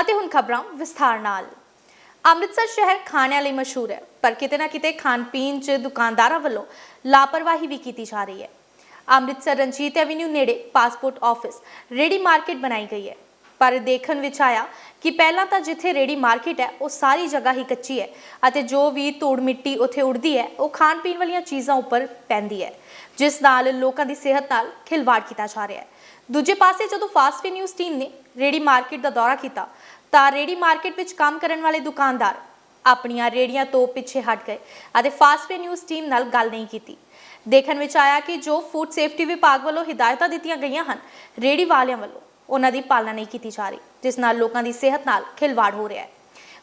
ਅਤੇ ਹੁਣ ਖਬਰਾਂ ਵਿਸਥਾਰ ਨਾਲ। ਅੰਮ੍ਰਿਤਸਰ ਸ਼ਹਿਰ ਖਾਣਿਆਂ ਲਈ ਮਸ਼ਹੂਰ ਹੈ, ਪਰ ਕਿਤੇ ਨਾ ਕਿਤੇ ਖਾਣ ਪੀਣ 'ਚ ਦੁਕਾਨਦਾਰਾਂ ਵੱਲੋਂ ਲਾਪਰਵਾਹੀ ਵੀ ਕੀਤੀ ਜਾ ਰਹੀ ਹੈ। ਅੰਮ੍ਰਿਤਸਰ ਰਣਜੀਤ ਐਵੀਨਿਊ ਨੇੜੇ ਪਾਸਪੋਰਟ ਆਫਿਸ ਰੇਡੀ ਮਾਰਕੀਟ ਬਣਾਈ ਗਈ ਹੈ। ਪਰ ਦੇਖਣ ਵਿੱਚ ਆਇਆ ਕਿ ਪਹਿਲਾਂ ਤਾਂ ਜਿੱਥੇ ਰੇੜੀ ਮਾਰਕੀਟ ਹੈ, ਉਹ ਸਾਰੀ ਜਗ੍ਹਾ ਹੀ ਕੱਚੀ ਹੈ ਅਤੇ ਜੋ ਵੀ ਧੂੜ ਮਿੱਟੀ ਉੱਥੇ ਉੱਡਦੀ ਹੈ, ਉਹ ਖਾਣ ਪੀਣ ਵਾਲੀਆਂ ਚੀਜ਼ਾਂ ਉੱਪਰ ਪੈਂਦੀ ਹੈ, ਜਿਸ ਨਾਲ ਲੋਕਾਂ ਦੀ ਸਿਹਤ ਨਾਲ ਖਿਲਵਾੜ ਕੀਤਾ ਜਾ ਰਿਹਾ ਹੈ। ਦੂਜੇ ਪਾਸੇ ਜਦੋਂ ਫਾਸਟ ਫੇ ਨਿਊਜ਼ ਟੀਮ ਨੇ ਰੇੜੀ ਮਾਰਕੀਟ ਦਾ ਦੌਰਾ ਕੀਤਾ, ਤਾਂ ਰੇੜੀ ਮਾਰਕੀਟ ਵਿੱਚ ਕੰਮ ਕਰਨ ਵਾਲੇ ਦੁਕਾਨਦਾਰ ਆਪਣੀਆਂ ਰੇੜੀਆਂ ਤੋਂ ਪਿੱਛੇ ਹਟ ਗਏ ਅਤੇ ਫਾਸਟ ਫੇ ਨਿਊਜ਼ ਟੀਮ ਨਾਲ ਗੱਲ ਨਹੀਂ ਕੀਤੀ। ਦੇਖਣ ਵਿੱਚ ਆਇਆ ਕਿ ਜੋ ਫੂਡ ਸੇਫਟੀ ਵਿਭਾਗ ਵੱਲੋਂ ਹਿਦਾਇਤਾਂ ਦਿੱਤੀਆਂ ਗਈਆਂ ਹਨ ਰੇੜੀ ਵਾਲਿਆਂ ਵੱਲੋਂ ਉਹਨਾਂ ਦੀ ਪਾਲਣਾ ਨਹੀਂ ਕੀਤੀ ਜਾ ਰਹੀ, ਜਿਸ ਨਾਲ ਲੋਕਾਂ ਦੀ ਸਿਹਤ ਨਾਲ ਖਿਲਵਾੜ ਹੋ ਰਿਹਾ ਹੈ।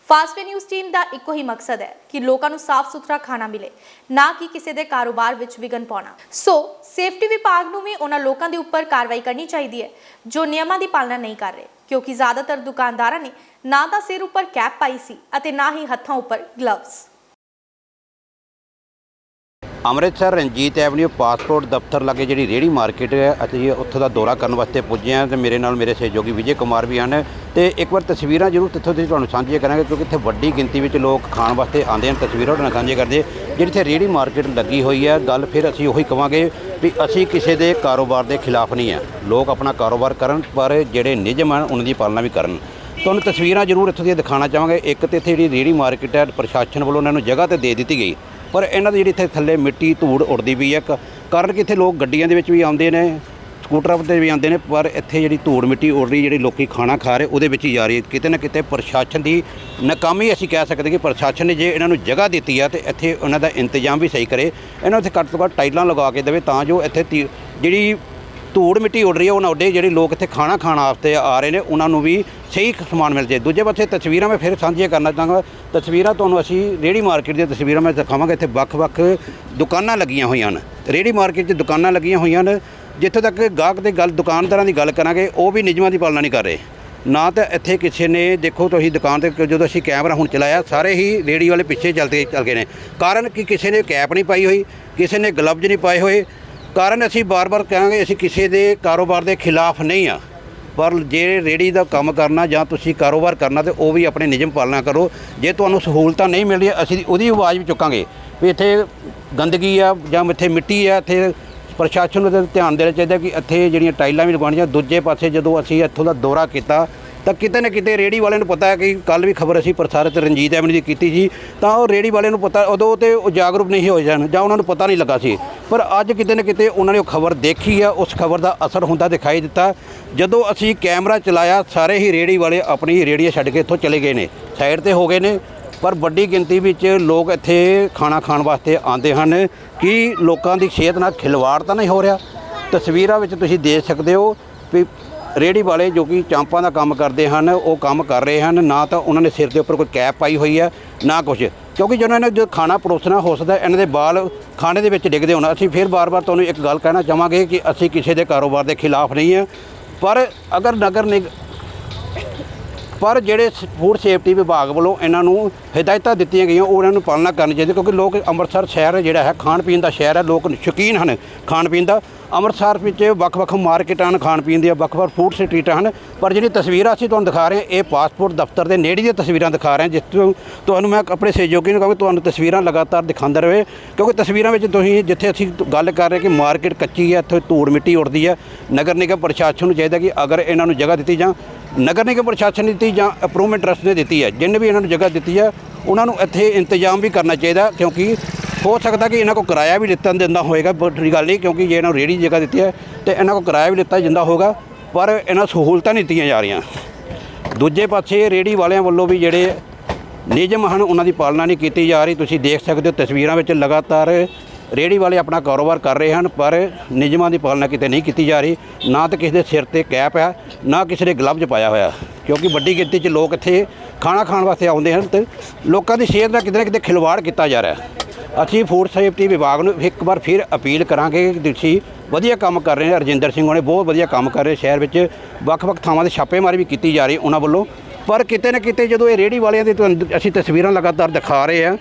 ਫਾਸਟ ਨਿਊਜ਼ ਟੀਮ ਦਾ ਇੱਕੋ ਹੀ ਮਕਸਦ ਹੈ ਕਿ ਲੋਕਾਂ ਨੂੰ ਸਾਫ਼ ਸੁਥਰਾ ਖਾਣਾ ਮਿਲੇ, ਨਾ ਕਿ ਕਿਸੇ ਦੇ ਕਾਰੋਬਾਰ ਵਿੱਚ ਵਿਘਨ ਪਾਉਣਾ। ਸੋ, ਸੇਫਟੀ ਵਿਭਾਗ ਨੂੰ ਵੀ ਉਹਨਾਂ ਲੋਕਾਂ ਦੇ ਉੱਪਰ ਕਾਰਵਾਈ ਕਰਨੀ ਚਾਹੀਦੀ ਹੈ, ਜੋ ਨਿਯਮਾਂ ਦੀ ਪਾਲਣਾ ਨਹੀਂ ਕਰ ਰਹੇ, ਕਿਉਂਕਿ ਜ਼ਿਆਦਾਤਰ ਦੁਕਾਨਦਾਰਾਂ ਨੇ ਨਾ ਤਾਂ ਸਿਰ ਉੱਪਰ ਕੈਪ ਪਾਈ ਸੀ ਅਤੇ ਨਾ ਹੀ ਹੱਥਾਂ ਉੱਪਰ gloves Amritsar Ranjit avenue passport ਦਫ਼ਤਰ ਲਾਗੇ ਜਿਹੜੀ ਰੇੜੀ ਮਾਰਕੀਟ ਹੈ, ਅਸੀਂ ਉੱਥੋਂ ਦਾ ਦੌਰਾ ਕਰਨ ਵਾਸਤੇ ਪੁੱਜੇ ਹਾਂ ਤੇ ਮੇਰੇ ਨਾਲ ਮੇਰੇ ਸਹਿਯੋਗੀ ਵਿਜੇ ਕੁਮਾਰ ਵੀ ਹਨ ਤੇ ਇੱਕ ਵਾਰ ਤਸਵੀਰਾਂ ਜ਼ਰੂਰ ਇੱਥੋਂ ਦੀ ਤੁਹਾਨੂੰ ਸਾਂਝੀਆਂ ਕਰਾਂਗੇ ਕਿਉਂਕਿ ਇੱਥੇ ਵੱਡੀ ਗਿਣਤੀ ਵਿੱਚ ਲੋਕ ਖਾਣ ਵਾਸਤੇ ਆਉਂਦੇ ਹਨ, ਤਸਵੀਰਾਂ ਤੁਹਾਡੇ ਨਾਲ ਸਾਂਝੀਆਂ ਕਰਦੇ ਜਿਹੜੀ ਇੱਥੇ ਰੇੜੀ ਮਾਰਕੀਟ ਲੱਗੀ ਹੋਈ ਹੈ, ਗੱਲ ਫਿਰ ਅਸੀਂ ਉਹੀ ਕਵਾਂਗੇ ਵੀ ਅਸੀਂ ਕਿਸੇ ਦੇ ਕਾਰੋਬਾਰ ਦੇ ਖਿਲਾਫ ਨਹੀਂ ਹੈ। ਲੋਕ ਆਪਣਾ ਕਾਰੋਬਾਰ ਕਰਨ ਪਰ ਜਿਹੜੇ ਨਿਯਮ ਹਨ, ਉਹਨਾਂ ਦੀ ਪਾਲਣਾ ਵੀ ਕਰਨ। ਤੁਹਾਨੂੰ ਤਸਵੀਰਾਂ ਜ਼ਰੂਰ ਇੱਥੋਂ ਦੀਆਂ ਦਿਖਾਉਣਾ ਚਾਹਾਂਗੇ। ਇੱਕ ਤੇ ਇੱਥੇ ਜਿਹੜੀ ਰੇੜੀ ਮਾਰਕੀਟ ਹੈ, ਪ੍ਰਸ਼ਾਸਨ ਵੱਲੋਂ ਉਹਨਾਂ ਨੂੰ ਜਗ੍ਹਾ ਤੇ ਦੇ ਦਿੱਤੀ ਗਈ। ਪਰ ਇਹਨਾਂ ਦੀ ਜਿਹੜੀ ਇੱਥੇ ਥੱਲੇ ਮਿੱਟੀ ਧੂੜ ਉੱਡਦੀ ਵੀ ਹੈ। ਕ- ਕਾਰਨ ਕਿ ਇੱਥੇ ਲੋਕ ਗੱਡੀਆਂ ਦੇ ਵਿੱਚ ਵੀ ਆਉਂਦੇ ਨੇ, ਸਕੂਟਰਾਂ ਤੇ ਵੀ ਆਉਂਦੇ ਨੇ, ਪਰ ਇੱਥੇ ਜਿਹੜੀ ਧੂੜ ਮਿੱਟੀ ਉੱਡ ਰਹੀ, ਜਿਹੜੀ ਲੋਕੀ ਖਾਣਾ ਖਾ ਰਹੇ, ਉਹਦੇ ਵਿੱਚ ਹੀ ਜਾ ਰਹੀ ਹੈ। ਕਿਤੇ ਨਾ ਕਿਤੇ ਪ੍ਰਸ਼ਾਸਨ ਦੀ ਨਾਕਾਮੀ ਅਸੀਂ ਕਹਿ ਸਕਦੇ ਕਿ ਪ੍ਰਸ਼ਾਸਨ ਨੇ ਜੇ ਇਹਨਾਂ ਨੂੰ ਜਗ੍ਹਾ ਦਿੱਤੀ ਆ ਤੇ ਇੱਥੇ ਉਹਨਾਂ ਦਾ ਇੰਤਜ਼ਾਮ ਵੀ ਸਹੀ ਕਰੇ। ਇਹਨਾਂ ਨੂੰ ਇੱਥੇ ਘੱਟ ਤੋਂ ਘੱਟ ਟਾਈਲਾਂ ਲਗਾ ਕੇ ਦੇਵੇ ਤਾਂ ਜੋ ਇੱਥੇ ਤੀ- ਜਿਹੜੀ ਧੂੜ ਮਿੱਟੀ ਉੱਡ ਰਹੀ ਹੈ ਉਹਨਾਂ ਉੱਡੇ ਜਿਹੜੇ ਲੋਕ ਇੱਥੇ ਖਾਣਾ ਖਾਣ ਵਾਸਤੇ ਆ ਰਹੇ ਨੇ, ਉਹਨਾਂ ਨੂੰ ਵੀ ਸਹੀ ਸਮਾਨ ਮਿਲ ਜਾਏ। ਦੂਜੇ ਪਾਸੇ ਤਸਵੀਰਾਂ ਮੈਂ ਫਿਰ ਸਾਂਝੀਆਂ ਕਰਨਾ ਚਾਹਾਂਗਾ। ਤਸਵੀਰਾਂ ਤੁਹਾਨੂੰ ਅਸੀਂ ਰੇੜੀ ਮਾਰਕੀਟ ਦੀਆਂ ਤਸਵੀਰਾਂ ਮੈਂ ਦਿਖਾਵਾਂਗਾ। ਇੱਥੇ ਵੱਖ-ਵੱਖ ਦੁਕਾਨਾਂ ਲੱਗੀਆਂ ਹੋਈਆਂ ਹਨ। ਰੇੜੀ ਮਾਰਕੀਟ 'ਚ ਦੁਕਾਨਾਂ ਲੱਗੀਆਂ ਹੋਈਆਂ ਹਨ। ਜਿੱਥੇ ਤੱਕ ਗਾਹਕ ਦੇ ਗੱਲ, ਦੁਕਾਨਦਾਰਾਂ ਦੀ ਗੱਲ ਕਰਾਂਗੇ, ਉਹ ਵੀ ਨਿਯਮਾਂ ਦੀ ਪਾਲਣਾ ਨਹੀਂ ਕਰ ਰਹੇ। ਨਾ ਤਾਂ ਇੱਥੇ ਕਿਸੇ ਨੇ, ਦੇਖੋ ਤੁਸੀਂ ਦੁਕਾਨ ਤੇ ਜਦੋਂ ਅਸੀਂ ਕੈਮਰਾ ਹੁਣ ਚਲਾਇਆ, ਸਾਰੇ ਹੀ ਰੇੜੀ ਵਾਲੇ ਪਿੱਛੇ ਚੱਲਦੇ ਚੱਲ ਗਏ ਨੇ। ਕਾਰਨ ਕਿ ਕਿਸੇ ਨੇ ਕੈਪ ਨਹੀਂ ਪਾਈ ਹੋਈ, ਕਿਸੇ ਨੇ ਗਲਵਜ਼ ਨਹੀਂ ਪਾਏ ਹੋਏ ਕਾਰਨ ਅਸੀਂ ਬਾਰ-ਬਾਰ ਕਹਾਂਗੇ, ਅਸੀਂ ਕਿਸੇ ਦੇ ਕਾਰੋਬਾਰ ਦੇ ਖਿਲਾਫ ਨਹੀਂ ਆ। ਪਰ ਜੇ ਰੇੜੀ ਦਾ ਕੰਮ ਕਰਨਾ ਜਾਂ ਤੁਸੀਂ ਕਾਰੋਬਾਰ ਕਰਨਾ ਤੇ ਉਹ ਵੀ ਆਪਣੇ ਨਿਯਮ ਪਾਲਣਾ ਕਰੋ। ਜੇ ਤੁਹਾਨੂੰ ਸਹੂਲਤਾਂ ਨਹੀਂ ਮਿਲ ਰਹੀਆਂ ਅਸੀਂ ਉਹਦੀ ਆਵਾਜ਼ ਵੀ ਚੁੱਕਾਂਗੇ ਵੀ ਇੱਥੇ ਗੰਦਗੀ ਆ ਜਾਂ ਇੱਥੇ ਮਿੱਟੀ ਆ, ਇੱਥੇ ਪ੍ਰਸ਼ਾਸਨ ਨੂੰ ਇਹਦਾ ਧਿਆਨ ਦੇਣਾ ਚਾਹੀਦਾ ਕਿ ਇੱਥੇ ਜਿਹੜੀਆਂ ਟਾਈਲਾਂ ਵੀ ਲਗਵਾਉਣੀਆਂ, ਦੂਜੇ ਪਾਸੇ ਜਦੋਂ ਅਸੀਂ ਇੱਥੋਂ ਦਾ ਦੌਰਾ ਕੀਤਾ ਤਾਂ ਕਿਤੇ ਨਾ ਕਿਤੇ ਰੇੜੀ ਵਾਲੇ ਨੂੰ ਪਤਾ ਹੈ ਕਿ ਕੱਲ ਵੀ ਖਬਰ ਅਸੀਂ ਪ੍ਰਸਾਰਿਤ ਰਣਜੀਤ ਐਵਨੀ ਦੀ ਕੀਤੀ ਸੀ, ਤਾਂ ਉਹ ਰੇੜੀ ਵਾਲੇ ਨੂੰ ਪਤਾ, ਉਦੋਂ ਤੇ ਉਹ ਜਾਗਰੂਕ ਨਹੀਂ ਹੋਏ ਸਨ ਜਾਂ ਉਹਨਾਂ ਨੂੰ ਪਤਾ ਨਹੀਂ ਲੱਗਾ ਸੀ। ਪਰ ਅੱਜ ਕਿਤੇ ਨਾ ਕਿਤੇ ਉਹਨਾਂ ਨੇ ਉਹ ਖਬਰ ਦੇਖੀ ਆ ਉਸ ਖਬਰ ਦਾ ਅਸਰ ਹੁੰਦਾ ਦਿਖਾਈ ਦਿੱਤਾ। ਜਦੋਂ ਅਸੀਂ ਕੈਮਰਾ ਚਲਾਇਆ, ਸਾਰੇ ਹੀ ਰੇੜੀ ਵਾਲੇ ਆਪਣੀ ਰੇੜੀਆਂ ਛੱਡ ਕੇ ਇੱਥੋਂ ਚਲੇ ਗਏ ਨੇ। ਸਾਈਡ ਤੇ ਹੋ ਗਏ ਨੇ, ਪਰ ਵੱਡੀ ਗਿਣਤੀ ਵਿੱਚ ਲੋਕ ਇੱਥੇ ਖਾਣਾ ਖਾਣ ਵਾਸਤੇ ਆਉਂਦੇ ਹਨ। ਕਿ ਲੋਕਾਂ ਦੀ ਸਿਹਤ ਨਾਲ ਖਿਲਵਾੜ ਤਾਂ ਨਹੀਂ ਹੋ ਰਿਹਾ? ਤਸਵੀਰਾਂ ਵਿੱਚ ਤੁਸੀਂ ਦੇਖ ਸਕਦੇ ਹੋ ਵੀ ਰੇੜੀ ਵਾਲੇ ਜੋ ਕਿ ਚਾਂਪਾਂ ਦਾ ਕੰਮ ਕਰਦੇ ਹਨ, ਉਹ ਕੰਮ ਕਰ ਰਹੇ ਹਨ। ਨਾ ਤਾਂ ਉਹਨਾਂ ਨੇ ਸਿਰ ਦੇ ਉੱਪਰ ਕੋਈ ਕੈਪ ਪਾਈ ਹੋਈ ਹੈ, ਨਾ ਕੁਝ ਕਿਉਂਕਿ ਜਦੋਂ ਇਹਨਾਂ ਜੋ ਖਾਣਾ ਪਰੋਸਣਾ ਹੋ ਸਕਦਾ, ਇਹਨਾਂ ਦੇ ਬਾਲ ਖਾਣੇ ਦੇ ਵਿੱਚ ਡਿੱਗਦੇ ਹੋਣ, ਅਸੀਂ ਫਿਰ ਬਾਰ-ਬਾਰ ਤੁਹਾਨੂੰ ਇੱਕ ਗੱਲ ਕਹਿਣਾ ਚਾਹਾਂਗੇ ਕਿ ਅਸੀਂ ਕਿਸੇ ਦੇ ਕਾਰੋਬਾਰ ਦੇ ਖਿਲਾਫ ਨਹੀਂ ਹੈ। ਪਰ ਅਗਰ ਨਗਰ ਨਿਗ ਪਰ ਜਿਹੜੇ ਫੂਡ ਸੇਫਟੀ ਵਿਭਾਗ ਵੱਲੋਂ ਇਹਨਾਂ ਨੂੰ ਹਦਾਇਤਾਂ ਦਿੱਤੀਆਂ ਗਈਆਂ, ਉਹ ਇਹਨਾਂ ਨੂੰ ਪਾਲਣਾ ਕਰਨੀ ਚਾਹੀਦੀ, ਕਿਉਂਕਿ ਲੋਕ ਅੰਮ੍ਰਿਤਸਰ ਸ਼ਹਿਰ ਜਿਹੜਾ ਹੈ, ਖਾਣ ਪੀਣ ਦਾ ਸ਼ਹਿਰ ਹੈ, ਲੋਕ ਸ਼ੌਕੀਨ ਹਨ ਖਾਣ ਪੀਣ ਦਾ। ਅੰਮ੍ਰਿਤਸਰ ਵਿੱਚ ਵੱਖ-ਵੱਖ ਮਾਰਕੀਟਾਂ ਹਨ ਖਾਣ ਪੀਣ ਦੀਆਂ, ਵੱਖ-ਵੱਖ ਫੂਡ ਸਟਰੀਟਾਂ ਹਨ। ਪਰ ਜਿਹੜੀ ਤਸਵੀਰਾਂ ਅਸੀਂ ਤੁਹਾਨੂੰ ਦਿਖਾ ਰਹੇ ਹਾਂ, ਇਹ ਪਾਸਪੋਰਟ ਦਫ਼ਤਰ ਦੇ ਨੇੜੇ ਦੀਆਂ ਤਸਵੀਰਾਂ ਦਿਖਾ ਰਹੇ ਹਾਂ, ਜਿਸ ਤੋਂ ਤੁਹਾਨੂੰ ਮੈਂ ਆਪਣੇ ਸਹਿਯੋਗੀ ਨੂੰ ਕਹਾਂਗਾ ਤੁਹਾਨੂੰ ਤਸਵੀਰਾਂ ਲਗਾਤਾਰ ਦਿਖਾਉਂਦਾ ਰਹੇ, ਕਿਉਂਕਿ ਤਸਵੀਰਾਂ ਵਿੱਚ ਤੁਸੀਂ ਜਿੱਥੇ ਅਸੀਂ ਗੱਲ ਕਰ ਰਹੇ ਕਿ ਮਾਰਕੀਟ ਕੱਚੀ ਹੈ, ਇੱਥੇ ਧੂੜ ਮਿੱਟੀ ਉੱਡਦੀ ਹੈ, ਨਗਰ ਨਿਗਮ ਪ੍ਰਸ਼ਾਸਨ ਨੂੰ ਚਾਹੀਦਾ ਕਿ ਅਗਰ ਇਹਨਾਂ ਨੂੰ ਜਗ੍ਹਾ ਦਿੱਤੀ ਜਾਂ ਨਗਰ ਨਿਗਮ ਪ੍ਰਸ਼ਾਸਨ ਨੇ ਦਿੱਤੀ ਜਾਂ ਅਪਰੂਵਮੈਂਟ ਟਰਸਟ ਨੇ ਦਿੱਤੀ ਹੈ। ਜਿੰਨੇ ਵੀ ਇਹਨਾਂ ਨੂੰ ਜਗ੍ਹਾ ਦਿੱਤੀ ਹੈ, ਉਹਨਾਂ ਨੂੰ ਇੱਥੇ ਇੰਤਜ਼ਾਮ ਵੀ ਕਰਨਾ ਚਾਹੀਦਾ ਕਿਉਂਕਿ ਹੋ ਸਕਦਾ ਕਿ ਇਹਨਾਂ ਕੋਲ ਕਿਰਾਇਆ ਵੀ ਲਿੱਤਾ ਦਿੰਦਾ ਹੋਏਗਾ ਬੜੀ ਗੱਲ ਨਹੀਂ ਕਿਉਂਕਿ ਜੇ ਇਹਨਾਂ ਨੂੰ ਰੇੜੀ ਜਗ੍ਹਾ ਦਿੱਤੀ ਹੈ, ਤੇ ਇਹਨਾਂ ਕੋਲ ਕਿਰਾਇਆ ਵੀ ਲਿੱਤਾ ਜਾਂਦਾ ਹੋਗਾ ਪਰ ਇਹਨਾਂ ਸਹੂਲਤਾਂ ਨਹੀਂ ਦਿੱਤੀਆਂ ਜਾ ਰਹੀਆਂ। ਦੂਜੇ ਪਾਸੇ ਰੇੜੀ ਵਾਲਿਆਂ ਵੱਲੋਂ ਵੀ ਜਿਹੜੇ ਨਿਯਮ ਹਨ, ਉਹਨਾਂ ਦੀ ਪਾਲਣਾ ਨਹੀਂ ਕੀਤੀ ਜਾ ਰਹੀ। ਤੁਸੀਂ ਦੇਖ ਸਕਦੇ ਹੋ ਤਸਵੀਰਾਂ ਵਿੱਚ ਲਗਾਤਾਰ ਰੇੜੀ ਵਾਲੇ ਆਪਣਾ ਕਾਰੋਬਾਰ ਕਰ ਰਹੇ ਹਨ, ਪਰ ਨਿਯਮਾਂ ਦੀ ਪਾਲਣਾ ਕਿਤੇ ਨਹੀਂ ਕੀਤੀ ਜਾ ਰਹੀ। ਨਾ ਤਾਂ ਕਿਸੇ ਦੇ ਸਿਰ ਤੇ ਕੈਪ ਹੈ, ਨਾ ਕਿਸੇ ਨੇ ਗਲਵਜ਼ ਪਾਇਆ ਹੋਇਆ। ਕਿਉਂਕਿ ਵੱਡੀ ਗਿਣਤੀ 'ਚ ਲੋਕ ਇੱਥੇ ਖਾਣਾ ਖਾਣ ਵਾਸਤੇ ਆਉਂਦੇ ਹਨ ਤੇ ਲੋਕਾਂ ਦੀ ਸਿਹਤ ਦਾ ਕਿਤੇ ਨਾ ਕਿਤੇ ਖਿਲਵਾੜ ਕੀਤਾ ਜਾ ਰਿਹਾ ਅਸੀਂ ਫੂਡ ਸੇਫਟੀ ਵਿਭਾਗ ਨੂੰ ਇੱਕ ਵਾਰ ਫਿਰ ਅਪੀਲ ਕਰਾਂਗੇ ਕਿ ਤੁਸੀਂ ਵਧੀਆ ਕੰਮ ਕਰ ਰਹੇ ਨੇ ਰਜਿੰਦਰ ਸਿੰਘ ਉਹਨੇ ਬਹੁਤ ਵਧੀਆ ਕੰਮ ਕਰ ਰਹੇ ਸ਼ਹਿਰ ਵਿੱਚ। ਵੱਖ-ਵੱਖ ਥਾਵਾਂ ਤੇ ਛਾਪੇਮਾਰੀ ਵੀ ਕੀਤੀ ਜਾ ਰਹੀ ਉਹਨਾਂ ਵੱਲੋਂ। ਪਰ ਕਿਤੇ ਨਾ ਕਿਤੇ ਜਦੋਂ ਇਹ ਰੇੜੀ ਵਾਲਿਆਂ ਦੀ ਤੁਹਾਨੂੰ ਅਸੀਂ ਤਸਵੀਰਾਂ ਲਗਾਤਾਰ ਦਿਖਾ ਰਹੇ ਹਾਂ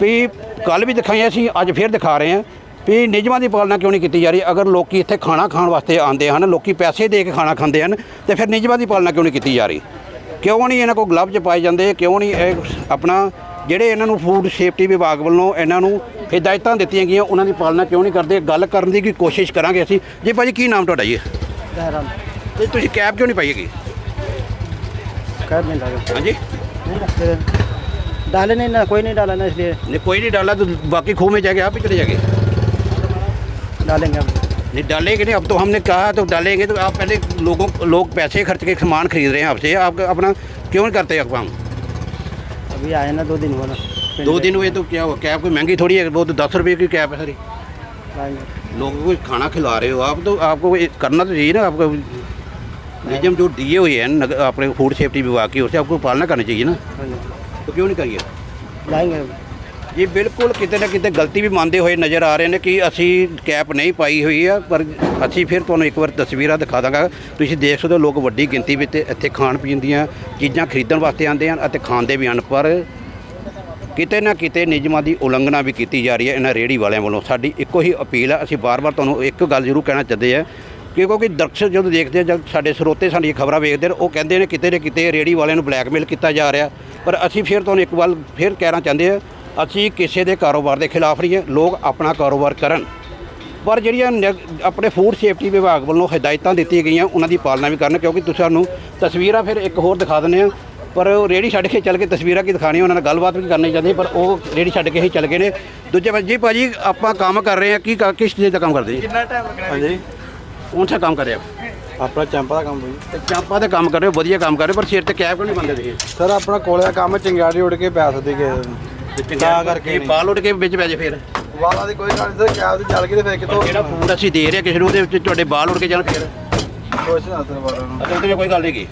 ਵੀ ਕੱਲ ਵੀ ਦਿਖਾਈਆਂ ਸੀ ਅੱਜ ਫੇਰ ਦਿਖਾ ਰਹੇ ਹਾਂ ਵੀ ਨਿਯਮਾਂ ਦੀ ਪਾਲਣਾ ਕਿਉਂ ਨਹੀਂ ਕੀਤੀ ਜਾ ਰਹੀ? ਅਗਰ ਲੋਕੀ ਇੱਥੇ ਖਾਣਾ ਖਾਣ ਵਾਸਤੇ ਆਉਂਦੇ ਹਨ ਲੋਕੀ ਪੈਸੇ ਦੇ ਕੇ ਖਾਣਾ ਖਾਂਦੇ ਹਨ ਤੇ ਫਿਰ ਨਿਯਮਾਂ ਦੀ ਪਾਲਣਾ ਕਿਉਂ ਨਹੀਂ ਕੀਤੀ ਜਾ ਰਹੀ? ਕਿਉਂ ਨਹੀਂ ਇਹਨਾਂ ਕੋਲ ਗਲਵਜ ਪਾਏ ਜਾਂਦੇ? ਕਿਉਂ ਨਹੀਂ ਇਹ ਆਪਣਾ ਜਿਹੜੇ ਇਹਨਾਂ ਨੂੰ ਫੂਡ ਸੇਫਟੀ ਵਿਭਾਗ ਵੱਲੋਂ ਇਹਨਾਂ ਨੂੰ ਹਿਦਾਇਤਾਂ ਦਿੱਤੀਆਂ ਗਈਆਂ ਉਹਨਾਂ ਦੀ ਪਾਲਣਾ ਕਿਉਂ ਨਹੀਂ ਕਰਦੇ? ਗੱਲ ਕਰਨ ਦੀ ਕੀ ਕੋਸ਼ਿਸ਼ ਕਰਾਂਗੇ ਅਸੀਂ? ਜੀ ਭਾਜੀ ਕੀ ਨਾਮ ਤੁਹਾਡਾ ਜੀ? ਤੁਸੀਂ ਕੈਬ ਕਿਉਂ ਨਹੀਂ ਪਾਈ ਹੈਗੀ? ਕੈਬ ਨਹੀਂ ਲੱਗਾ ਹਾਂਜੀ। डाले नहीं ना कोई नहीं डाला ना इसलिए। नहीं कोई नहीं डाला तो बाकी खूह में जाके आप ही चले जाएँगे डालेंगे अब नहीं डालेंगे नहीं अब तो हमने कहा तो डालेंगे तो आप पहले लोगों लोग पैसे खर्च के सामान खरीद रहे हैं आपसे आप अपना क्यों नहीं करते काम अभी आए ना दो दिन हुआ ना। दो दिन हुए तो क्या हुआ? कैब कोई महँगी थोड़ी है वो तो दस रुपये की कैब है सारी। लोगों को खाना खिला रहे हो आप तो आपको करना तो चाहिए ना आपको नियम जो दिए हुए हैं नगर- अपने फ़ूड सेफ्टी विभाग की ओर से आपको पालना करनी चाहिए ना। तो क्यों नहीं करिए लाएंगे अब ਇਹ ਬਿਲਕੁਲ ਕਿਤੇ ਨਾ ਕਿਤੇ ਗਲਤੀ ਵੀ ਮੰਨਦੇ ਹੋਏ ਨਜ਼ਰ ਆ ਰਹੇ ਨੇ ਕਿ ਅਸੀਂ ਕੈਪ ਨਹੀਂ ਪਾਈ ਹੋਈ ਆ ਪਰ ਅਸੀਂ ਫਿਰ ਤੁਹਾਨੂੰ ਇੱਕ ਵਾਰ ਤਸਵੀਰਾਂ ਦਿਖਾ ਦਾਂਗਾ ਤੁਸੀਂ ਦੇਖ ਸਕਦੇ ਹੋ ਲੋਕ ਵੱਡੀ ਗਿਣਤੀ ਵਿੱਚ ਇੱਥੇ ਖਾਣ ਪੀਣ ਦੀਆਂ ਚੀਜ਼ਾਂ ਖਰੀਦਣ ਵਾਸਤੇ ਆਉਂਦੇ ਹਨ ਅਤੇ ਖਾਂਦੇ ਵੀ ਹਨ ਪਰ ਕਿਤੇ ਨਾ ਕਿਤੇ ਨਿਯਮਾਂ ਦੀ ਉਲੰਘਣਾ ਵੀ ਕੀਤੀ ਜਾ ਰਹੀ ਹੈ ਇਹਨਾਂ ਰੇੜੀ ਵਾਲਿਆਂ ਵੱਲੋਂ ਸਾਡੀ ਇੱਕੋ ਹੀ ਅਪੀਲ ਹੈ ਅਸੀਂ ਬਾਰ-ਬਾਰ ਤੁਹਾਨੂੰ ਇੱਕ ਗੱਲ ਜ਼ਰੂਰ ਕਹਿਣਾ ਚਾਹੁੰਦੇ ਆ ਕਿ ਕਿਉਂਕਿ ਦਰਸ਼ਕ ਜਦੋਂ ਦੇਖਦੇ ਆ ਜਦ ਸਾਡੇ ਸਰੋਤੇ ਸਾਡੀਆਂ ਖਬਰਾਂ ਵੇਖਦੇ ਨੇ ਉਹ ਕਹਿੰਦੇ ਨੇ ਕਿਤੇ ਨਾ ਕਿਤੇ ਰੇੜੀ ਵਾਲਿਆਂ ਨੂੰ ਬਲੈਕਮੇਲ ਕੀਤਾ ਜਾ ਰਿਹਾ। ਪਰ ਅਸੀਂ ਫਿਰ ਤੁਹਾਨੂੰ ਇੱਕ ਵਾਰ ਫਿਰ ਕਹਿਣਾ ਚਾਹੁੰਦੇ ਆ ਅਸੀਂ ਕਿਸੇ ਦੇ ਕਾਰੋਬਾਰ ਦੇ ਖਿਲਾਫ ਨਹੀਂ ਹੈ ਲੋਕ ਆਪਣਾ ਕਾਰੋਬਾਰ ਕਰਨ। ਪਰ ਜਿਹੜੀਆਂ ਆਪਣੇ ਫੂਡ ਸੇਫਟੀ ਵਿਭਾਗ ਵੱਲੋਂ ਹਦਾਇਤਾਂ ਦਿੱਤੀਆਂ ਗਈਆਂ ਉਹਨਾਂ ਦੀ ਪਾਲਣਾ ਵੀ ਕਰਨ ਕਿਉਂਕਿ ਤੁਸੀਂ ਸਾਨੂੰ ਤਸਵੀਰਾਂ ਫਿਰ ਇੱਕ ਹੋਰ ਦਿਖਾ ਦਿੰਦੇ ਆ ਪਰ ਉਹ ਰੇੜੀ ਛੱਡ ਕੇ ਚੱਲ ਕੇ ਤਸਵੀਰਾਂ ਕੀ ਦਿਖਾਣੀਆਂ ਉਹਨਾਂ ਨਾਲ ਗੱਲਬਾਤ ਵੀ ਕਰਨੀ ਚਾਹੁੰਦੇ ਪਰ ਉਹ ਰੇੜੀ ਛੱਡ ਕੇ ਹੀ ਚੱਲ ਗਏ ਨੇ। ਦੂਜੇ ਪਾਸੇ ਜੀ ਭਾਜੀ ਆਪਾਂ ਕੰਮ ਕਰ ਰਹੇ ਆ ਕੀ ਕ- ਕਿਸ ਚੀਜ਼ ਦਾ ਕੰਮ ਕਰਦੇ ਜੀ? ਹਾਂਜੀ ਕੌਣ ਸਾ ਕੰਮ ਕਰ ਰਹੇ ਆ ਆਪਣਾ ਚੰਪਾ ਦਾ ਕੰਮ ਬਈ। ਤੇ ਚਾਂਪਾ ਦਾ ਕੰਮ ਕਰ ਰਹੇ ਹੋ ਵਧੀਆ ਕੰਮ ਕਰ ਰਹੇ ਹੋ, ਪਰ ਸਿਰ ਤੇ ਕੈਪ ਕਿਉਂ ਨਹੀਂ ਬੰਦੇ ਤੁਸੀਂ? ਸਰ ਆਪਣਾ ਕੋਲੇ ਦਾ ਕੰਮ ਚੰਗਿਆੜੀ ਉੱਡ ਕੇ ਪੈ ਸਕਦੀ ਕਿ ਤਾਂ ਕਰਕੇ ਬਾਲ ਉੱਡ ਕੇ ਵਿੱਚ ਪੈ ਜੇ ਫਿਰ। ਵਾਲਾਂ ਦੀ ਕੋਈ ਗੱਲ ਨਹੀਂ ਸਰ ਕੈਬ ਤੇ ਚੱਲ ਗਈ ਤੇ ਫੇਰ ਕਿਤੋਂ ਜਿਹੜਾ ਫੂਡ ਅਸੀਂ ਦੇ ਰਹੇ ਕਿਸੇ ਨੂੰ ਉਹਦੇ ਵਿੱਚ ਤੁਹਾਡੇ ਬਾਲ ਉੱਡ ਕੇ ਜਾਣ ਫਿਰ। ਕੁਛ ਨਾ ਸਰ ਵਾਲਾਂ ਨੂੰ ਕੋਈ ਗੱਲ ਨਹੀਂ ਗੀ।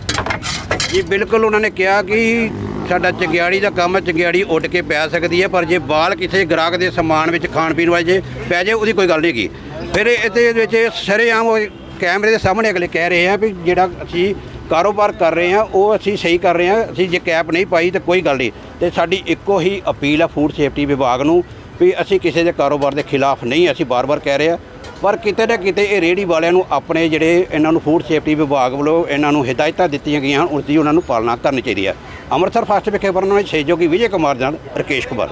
ਜੀ ਬਿਲਕੁਲ ਉਹਨਾਂ ਨੇ ਕਿਹਾ ਕਿ ਸਾਡਾ ਚੰਗਿਆੜੀ ਦਾ ਕੰਮ ਹੈ ਚੰਗਿਆੜੀ ਉੱਡ ਕੇ ਪੈ ਸਕਦੀ ਹੈ ਪਰ ਜੇ ਬਾਲ ਕਿਸੇ ਗ੍ਰਾਹਕ ਦੇ ਸਮਾਨ ਵਿੱਚ ਖਾਣ ਪੀਣ ਵਾਲੇ ਜੇ ਪੈ ਜਾਏ ਉਹਦੀ ਕੋਈ ਗੱਲ ਨਹੀਂ ਗੀ। ਫਿਰ ਇਹਦੇ ਵਿੱਚ ਸਰੇਆਮ ਉਹ ਕੈਮਰੇ ਦੇ ਸਾਹਮਣੇ ਅਗਲੇ ਕਹਿ ਰਹੇ ਆ ਵੀ ਜਿਹੜਾ ਅਸੀਂ ਕਾਰੋਬਾਰ ਕਰ ਰਹੇ ਆ, ਉਹ ਅਸੀਂ ਸਹੀ ਕਰ ਰਹੇ ਆ, ਅਸੀਂ ਜੇ ਕੈਪ ਨਹੀਂ ਪਾਈ ਤਾਂ ਕੋਈ ਗੱਲ ਨਹੀਂ। ਤੇ ਸਾਡੀ ਇੱਕੋ ਹੀ ਅਪੀਲ ਆ ਫੂਡ ਸੇਫਟੀ ਵਿਭਾਗ ਨੂੰ ਵੀ ਅਸੀਂ ਕਿਸੇ ਦੇ ਕਾਰੋਬਾਰ ਦੇ ਖਿਲਾਫ ਨਹੀਂ, ਅਸੀਂ ਬਾਰ-ਬਾਰ ਕਹਿ ਰਹੇ ਆ। ਪਰ ਕਿਤੇ ਨਾ ਕਿਤੇ ਇਹ ਰੇਹੜੀ ਵਾਲਿਆਂ ਨੂੰ ਆਪਣੇ ਜਿਹੜੇ ਇਹਨਾਂ ਨੂੰ ਫੂਡ ਸੇਫਟੀ ਵਿਭਾਗ ਵੱਲੋਂ ਇਹਨਾਂ ਨੂੰ ਹਦਾਇਤਾਂ ਦਿੱਤੀਆਂ ਗਈਆਂ ਹਨ ਉਸ ਦੀ ਉਹਨਾਂ ਨੂੰ ਪਾਲਣਾ ਕਰਨੀ ਚਾਹੀਦੀ ਹੈ ਅੰਮ੍ਰਿਤਸਰ ਫਸਟ ਵਿਖੇ ਵਰਨ ਵਾਲੇ ਸਹਿਯੋਗੀ ਵਿਜੇ ਕੁਮਾਰ ਜਨ ਰਕੇਸ਼ ਕੁਮਾਰ।